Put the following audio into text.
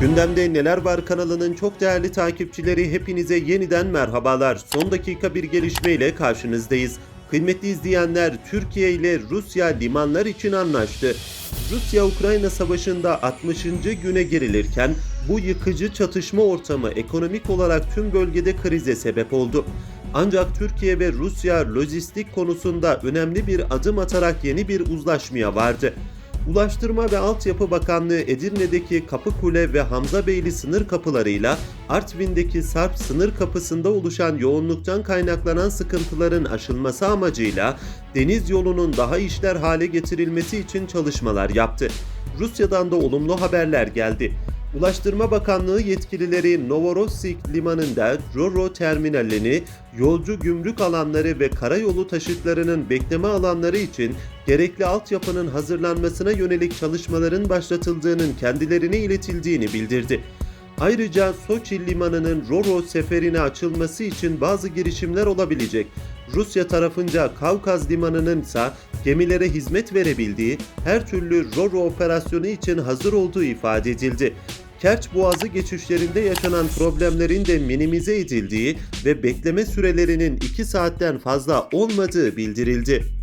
Gündemde Neler Var kanalının çok değerli takipçileri hepinize yeniden merhabalar. Son dakika bir gelişmeyle karşınızdayız. Kıymetli izleyenler Türkiye ile Rusya limanlar için anlaştı. Rusya-Ukrayna savaşında 60. güne girilirken bu yıkıcı çatışma ortamı ekonomik olarak tüm bölgede krize sebep oldu. Ancak Türkiye ve Rusya lojistik konusunda önemli bir adım atarak yeni bir uzlaşmaya vardı. Ulaştırma ve Altyapı Bakanlığı Edirne'deki Kapıkule ve Hamzabeyli sınır kapılarıyla Artvin'deki Sarp sınır kapısında oluşan yoğunluktan kaynaklanan sıkıntıların aşılması amacıyla deniz yolunun daha işler hale getirilmesi için çalışmalar yaptı. Rusya'dan da olumlu haberler geldi. Ulaştırma Bakanlığı yetkilileri Novorossiysk limanında Roro terminalini, yolcu gümrük alanları ve karayolu taşıtlarının bekleme alanları için gerekli altyapının hazırlanmasına yönelik çalışmaların başlatıldığının kendilerine iletildiğini bildirdi. Ayrıca Soçi limanının Roro seferine açılması için bazı girişimler olabilecek. Rusya tarafınca Kavkaz limanının ise gemilere hizmet verebildiği, her türlü Roro operasyonu için hazır olduğu ifade edildi. Kerç Boğazı geçişlerinde yaşanan problemlerin de minimize edildiği ve bekleme sürelerinin 2 saatten fazla olmadığı bildirildi.